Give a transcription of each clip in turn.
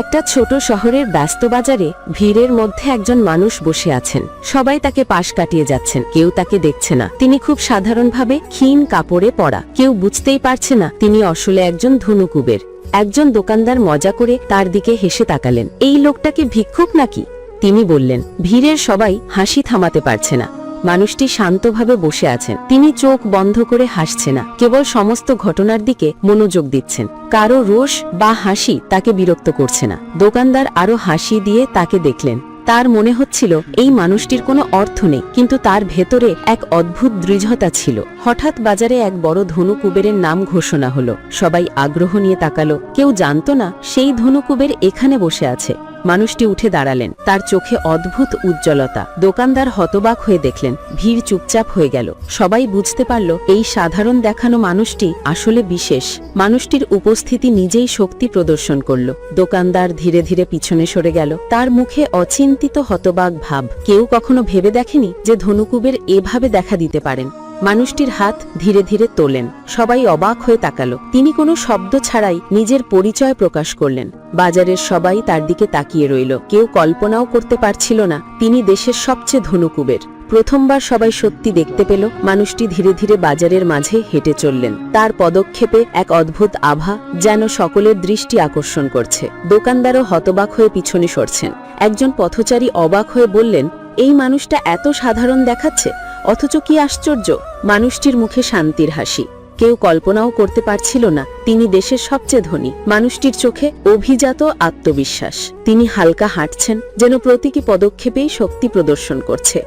একটা ছোট শহরের ব্যস্ত বাজারে ভিড়ের মধ্যে একজন মানুষ বসে আছেন। সবাই তাকে পাশ কাটিয়ে যাচ্ছেন, কেউ তাকে দেখছে না। তিনি খুব সাধারণভাবে ক্ষীণ কাপড়ে পরা, কেউ বুঝতেই পারছে না তিনি আসলে একজন ধনুকুবের। একজন দোকানদার মজা করে তার দিকে হেসে তাকালেন, এই লোকটাকে ভিক্ষুক নাকি? তিনি বললেন, ভিড়ের সবাই হাসি থামাতে পারছে না। মানুষটি শান্তভাবে বসে আছেন। তিনি চোখ বন্ধ করে হাসছে না, কেবল সমস্ত ঘটনার দিকে মনোযোগ দিচ্ছেন। কারও রোষ বা হাসি তাকে বিরক্ত করছে না। দোকানদার আরও হাসি দিয়ে তাকে দেখলেন। তার মনে হচ্ছিল, এই মানুষটির কোনো অর্থ নেই, কিন্তু তার ভেতরে এক অদ্ভুত দৃঢ়তা ছিল। হঠাৎ বাজারে এক বড় ধনু কুবেরের নাম ঘোষণা হলো। সবাই আগ্রহ নিয়ে তাকালো। কেউ জানত না, সেই ধনু কুবের এখানে বসে আছে। মানুষটি উঠে দাঁড়ালেন। তার চোখে অদ্ভুত উজ্জ্বলতা। দোকানদার হতবাক হয়ে দেখলেন, ভিড় চুপচাপ হয়ে গেল। সবাই বুঝতে পারল, এই সাধারণ দেখানো মানুষটি আসলে বিশেষ। মানুষটির উপস্থিতি নিজেই শক্তি প্রদর্শন করল। দোকানদার ধীরে ধীরে পিছনে সরে গেল। তার মুখে অচিন্তিত হতবাক ভাব। কেউ কখনো ভেবে দেখেনি যে ধনুকুবের এভাবে দেখা দিতে পারেন। মানুষটির হাত ধীরে ধীরে তোলেন। সবাই অবাক হয়ে তাকালো। তিনি কোনো শব্দ ছাড়াই নিজের পরিচয় প্রকাশ করলেন। বাজারের সবাই তার দিকে তাকিয়ে রইল। কেউ কল্পনাও করতে পারছিল না, তিনি দেশের সবচেয়ে ধনুকুবের। প্রথমবার সবাই সত্যি দেখতে পেল, মানুষটি ধীরে ধীরে বাজারের মাঝে হেঁটে চললেন। তার পদক্ষেপে এক অদ্ভুত আভা যেন সকলের দৃষ্টি আকর্ষণ করছে। দোকানদারও হতবাক হয়ে পিছনে সরছেন। একজন পথচারী অবাক হয়ে বললেন, এই মানুষটা এত সাধারণ দেখাচ্ছে? অথচ কি আশ্চর্য, মানুষটির মুখে শান্তির হাসি। কেউ কল্পনাও করতে পারছিল না, তিনি দেশের সবচেয়ে ধনী। মানুষটির চোখে অভিজাত আত্মবিশ্বাস। তিনি হালকা হাঁটছেন, যেন প্রতীকী পদক্ষেপেই শক্তি প্রদর্শন করছে।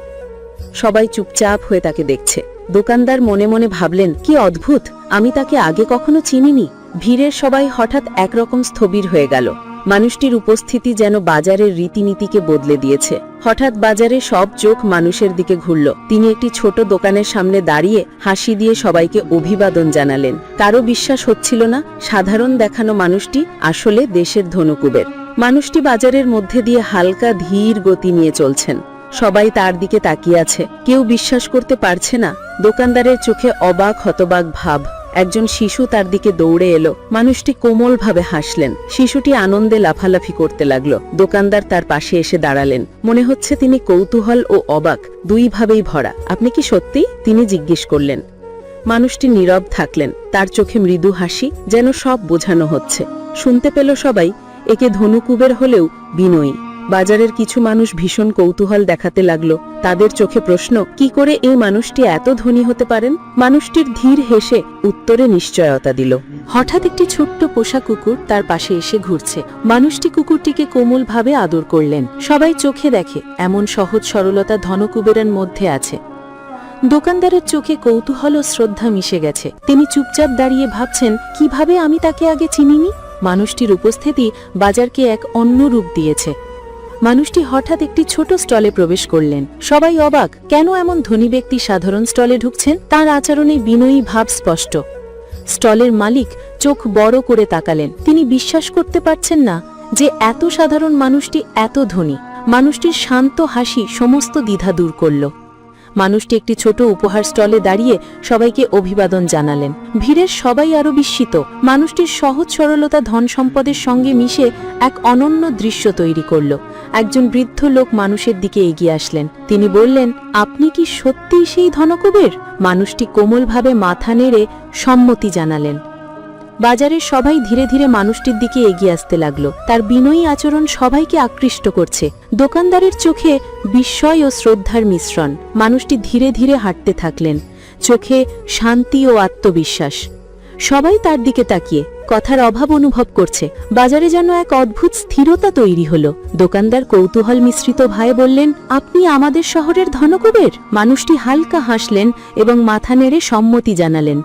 সবাই চুপচাপ হয়ে তাকে দেখছে। দোকানদার মনে মনে ভাবলেন, কি অদ্ভুত! আমি তাকে আগে কখনো চিনিনি? ভিড়ের সবাই হঠাৎ একরকম স্থবির হয়ে গেল। মানুষটির উপস্থিতি যেন বাজারের রীতিনীতিকে বদলে দিয়েছে। হঠাৎ বাজারে সব চোখ মানুষের দিকে ঘুরল। তিনি একটি ছোট দোকানের সামনে দাঁড়িয়ে হাসি দিয়ে সবাইকে অভিবাদন জানালেন। কারও বিশ্বাস হচ্ছিল না। সাধারণ দেখানো মানুষটি আসলে দেশের ধনুকুবের। মানুষটি বাজারের মধ্যে দিয়ে হালকা ধীর গতি নিয়ে চলছেন। সবাই তার দিকে তাকিয়ে আছে। কেউ বিশ্বাস করতে পারছে না। দোকানদারের চোখে অবাক হতবাক ভাব। একজন শিশু তার দিকে দৌড়ে এলো। মানুষটি কোমলভাবে হাসলেন। শিশুটি আনন্দে লাফালাফি করতে লাগল। দোকানদার তার পাশে এসে দাঁড়ালেন। মনে হচ্ছে তিনি কৌতূহল ও অবাক। দুইভাবেই ভরা। আপনি কি সত্যি? তিনি জিজ্ঞেস করলেন। মানুষটি নীরব থাকলেন। তার চোখে মৃদু হাসি, যেন সব বোঝানো হচ্ছে। শুনতে পেল সবাই। একে ধনুকুবের হলেও বিনয়ী। বাজারের কিছু মানুষ ভীষণ কৌতূহল দেখাতে লাগল। তাদের চোখে প্রশ্ন, কি করে এই মানুষটি এত ধনী হতে পারেন? মানুষটির ধীর হেসে উত্তরে নিশ্চয়তা দিল। হঠাৎ একটি ছোট্ট পোষা কুকুর তার পাশে এসে ঘুরছে। মানুষটি কুকুরটিকে কোমলভাবে আদর করলেন। সবাই চোখে দেখে, এমন সহজ সরলতা ধনকুবেরের মধ্যে আছে। দোকানদারের চোখে কৌতূহল ও শ্রদ্ধা মিশে গেছে। তিনি চুপচাপ দাঁড়িয়ে ভাবছেন, কীভাবে আমি তাকে আগে চিনিনি? মানুষটির উপস্থিতি বাজারকে এক অন্য রূপ দিয়েছে। মানুষটি হঠাৎ একটি ছোট স্টলে প্রবেশ করলেন। সবাই অবাক, কেন এমন ধনী ব্যক্তি সাধারণ স্টলে ঢুকছেন? তার আচরণে বিনয়ী ভাব স্পষ্ট। স্টলের মালিক চোখ বড় করে তাকালেন। তিনি বিশ্বাস করতে পারছেন না যে এত সাধারণ মানুষটি এত ধনী। মানুষটির শান্ত হাসি সমস্ত দ্বিধা দূর করল। মানুষটি একটি ছোট উপহার স্টলে দাঁড়িয়ে সবাইকে অভিবাদন জানালেন। ভিড়ের সবাই আরও বিস্মিত। মানুষটির সহজ সরলতা ধন সম্পদের সঙ্গে মিশে এক অনন্য দৃশ্য তৈরি করল। একজন বৃদ্ধ লোক মানুষের দিকে এগিয়ে আসলেন। তিনি বললেন, আপনি কি সত্যিই সেই ধনকুবের? মানুষটি কোমলভাবে মাথা নেড়ে সম্মতি জানালেন। বাজারের সবাই ধীরে ধীরে মানুষটির দিকে এগিয়ে আসতে লাগল। তার বিনয়ী আচরণ সবাইকে আকৃষ্ট করছে। দোকানদারের চোখে বিস্ময় ও শ্রদ্ধার মিশ্রণ। মানুষটি ধীরে ধীরে হাঁটতে থাকলেন। চোখে শান্তি ও আত্মবিশ্বাস। সবাই তার দিকে তাকিয়ে কথার অভাব অনুভব করছে। বাজারে যেন এক অদ্ভুত স্থিরতা তৈরি হলো। দোকানদার কৌতূহল মিশ্রিত ভাই বললেন, আপনি আমাদের শহরের ধনকুবের? মানুষটি হালকা হাসলেন এবং মাথা নেড়ে সম্মতি জানালেন।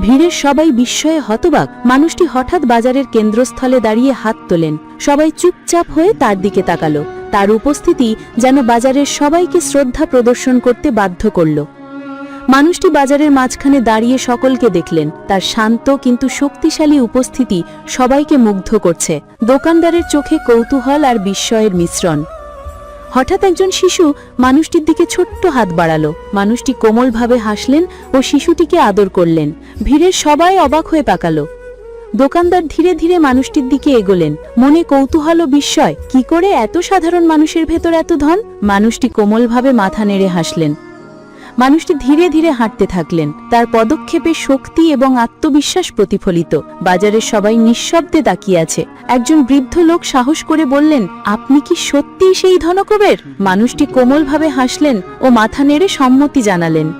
ভিড়ের সবাই বিস্ময়ে হতবাক। মানুষটি হঠাৎ বাজারের কেন্দ্রস্থলে দাঁড়িয়ে হাত তোলেন। সবাই চুপচাপ হয়ে তার দিকে তাকালো। তার উপস্থিতি যেন বাজারের সবাইকে শ্রদ্ধা প্রদর্শন করতে বাধ্য করল। মানুষটি বাজারের মাঝখানে দাঁড়িয়ে সকলকে দেখলেন। তার শান্ত কিন্তু শক্তিশালী উপস্থিতি সবাইকে মুগ্ধ করছে। দোকানদারের চোখে কৌতূহল আর বিস্ময়ের মিশ্রণ। হঠাৎ একজন শিশু মানুষটির দিকে ছোট্ট হাত বাড়ালো। মানুষটি কোমলভাবে হাসলেন ও শিশুটিকে আদর করলেন। ভিড়ের সবাই অবাক হয়ে পাকালো দোকানদার ধীরে ধীরে মানুষটির দিকে এগোলেন। মনে কৌতূহল ও বিস্ময়, কি করে এত সাধারণ মানুষের ভেতর এত ধন? মানুষটি কোমলভাবে মাথা নেড়ে হাসলেন। মানুষটি ধীরে ধীরে হাঁটতে থাকলেন। তার পদক্ষেপে শক্তি এবং আত্মবিশ্বাস প্রতিফলিত। বাজারের সবাই নিঃশব্দে তাকিয়ে আছে। একজন বৃদ্ধ লোক সাহস করে বললেন, আপনি কি সত্যিই সেই ধনকুবের? মানুষটি কোমলভাবে হাসলেন ও মাথা নেড়ে সম্মতি জানালেন।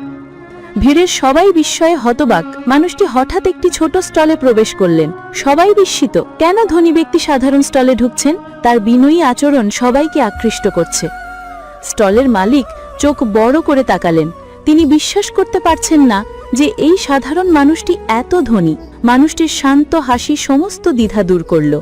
ভিড়ের সবাই বিস্ময়ে হতবাক। মানুষটি হঠাৎ একটি ছোট স্টলে প্রবেশ করলেন। সবাই বিস্মিত, কেন ধনী ব্যক্তি সাধারণ স্টলে ঢুকছেন? তার বিনয়ী আচরণ সবাইকে আকৃষ্ট করছে। স্টলের মালিক চোখ বড় করে তাকালেন। তিনি বিশ্বাস করতে পারছেন না যে এই সাধারণ মানুষটি এত ধনী। মানুষটির শান্ত হাসি সমস্ত দ্বিধা দূর করল।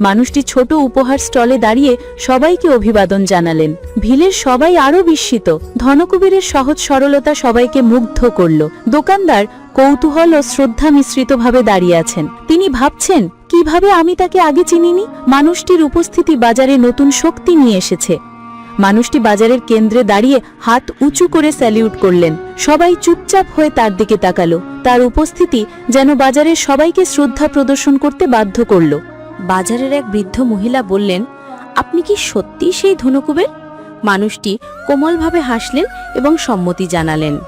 মানুষটি ছোট উপহার স্টলে দাঁড়িয়ে সবাইকে অভিবাদন জানালেন। ভিলের সবাই আরও বিস্মিত। ধনকুবেরের সহজ সরলতা সবাইকে মুগ্ধ করল। দোকানদার কৌতূহল ও শ্রদ্ধা মিশ্রিতভাবে দাঁড়িয়ে আছেন। তিনি ভাবছেন, কীভাবে আমি তাকে আগে চিনিনি? মানুষটির উপস্থিতি বাজারে নতুন শক্তি নিয়ে এসেছে। মানুষটি বাজারের কেন্দ্রে দাঁড়িয়ে হাত উঁচু করে স্যালিউট করলেন। সবাই চুপচাপ হয়ে তার দিকে তাকালো। তার উপস্থিতি যেন বাজারের সবাইকে শ্রদ্ধা প্রদর্শন করতে বাধ্য করল। বাজারের এক বৃদ্ধ মহিলা বললেন, আপনি কি সত্যি সেই ধনুকুবের? মানুষটি কোমলভাবে হাসলেন এবং সম্মতি জানালেন।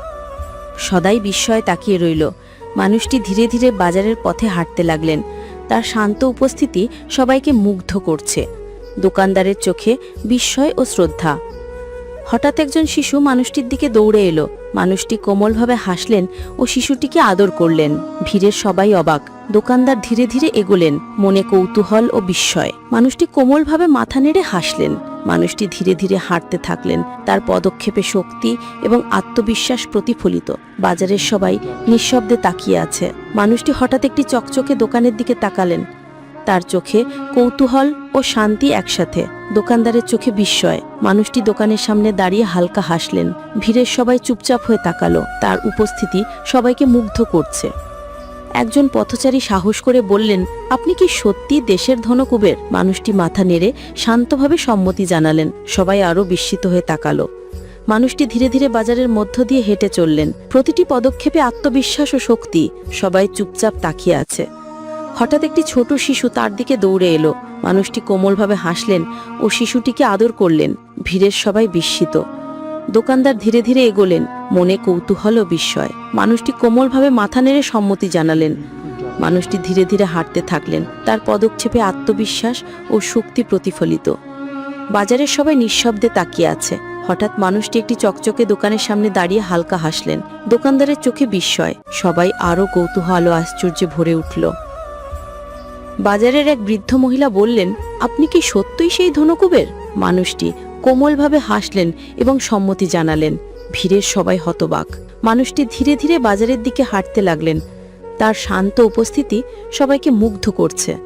সদাই বিস্ময়ে তাকিয়ে রইল। মানুষটি ধীরে ধীরে বাজারের পথে হাঁটতে লাগলেন। তার শান্ত উপস্থিতি সবাইকে মুগ্ধ করছে। দোকানদারের চোখে বিস্ময় ও শ্রদ্ধা। হঠাৎ একজন শিশু মানুষটির দিকে দৌড়ে এলো। মানুষটি কোমলভাবে হাসলেন ও শিশুটিকে আদর করলেন। ভিড়ের সবাই অবাক। দোকানদার ধীরে ধীরে এগোলেন, মনে কৌতূহল ও বিস্ময়। মানুষটি কোমলভাবে মাথা নেড়ে হাসলেন। মানুষটি ধীরে ধীরে হাঁটতে থাকলেন। তার পদক্ষেপে শক্তি এবং আত্মবিশ্বাস প্রতিফলিত। বাজারের সবাই নিঃশব্দে তাকিয়ে আছে। মানুষটি হঠাৎ একটি চকচকে দোকানের দিকে তাকালেন। তার চোখে কৌতূহল ও শান্তি একসাথে। দোকানদারের চোখে বিস্ময়। মানুষটি দোকানের সামনে দাঁড়িয়ে হালকা হাসলেন। ভিড়ের সবাই চুপচাপ হয়ে তাকালো। তার উপস্থিতি সবাইকে মুগ্ধ করছে। একজন পথচারী সাহস করে বললেন, আপনি কি সত্যি দেশের ধনকুবের? মানুষটি মাথা নেড়ে শান্তভাবে সম্মতি জানালেন। সবাই আরও বিস্মিত হয়ে তাকালো। মানুষটি ধীরে ধীরে বাজারের মধ্য দিয়ে হেঁটে চললেন। প্রতিটি পদক্ষেপে আত্মবিশ্বাস ও শক্তি সবাই চুপচাপ তাকিয়ে আছে। হঠাৎ একটি ছোট শিশু তার দিকে দৌড়ে এলো। মানুষটি কোমলভাবে হাসলেন ও শিশুটিকে আদর করলেন। ভিড়ের সবাই বিস্মিত। দোকানদার ধীরে ধীরে এগোলেন। মনে কৌতূহল ও বিস্ময়। মানুষটি কোমলভাবে মাথা নেড়ে সম্মতি জানালেন। মানুষটি ধীরে ধীরে হাঁটতে থাকলেন। তার পদক্ষেপে আত্মবিশ্বাস ও শক্তি প্রতিফলিত। বাজারের সবাই নিঃশব্দে তাকিয়ে আছে। হঠাৎ মানুষটি একটি চকচকে দোকানের সামনে দাঁড়িয়ে হালকা হাসলেন। দোকানদারের চোখে বিস্ময়। সবাই আরও কৌতূহল ও আশ্চর্যে ভরে উঠল। বাজারের এক বৃদ্ধ মহিলা বললেন, আপনি কি সত্যই সেই ধনকুবের? মানুষটি কোমলভাবে হাসলেন এবং সম্মতি জানালেন। ভিড়ের সবাই হতবাক। মানুষটি ধীরে ধীরে বাজারের দিকে হাঁটতে লাগলেন। তার শান্ত উপস্থিতি সবাইকে মুগ্ধ করছে।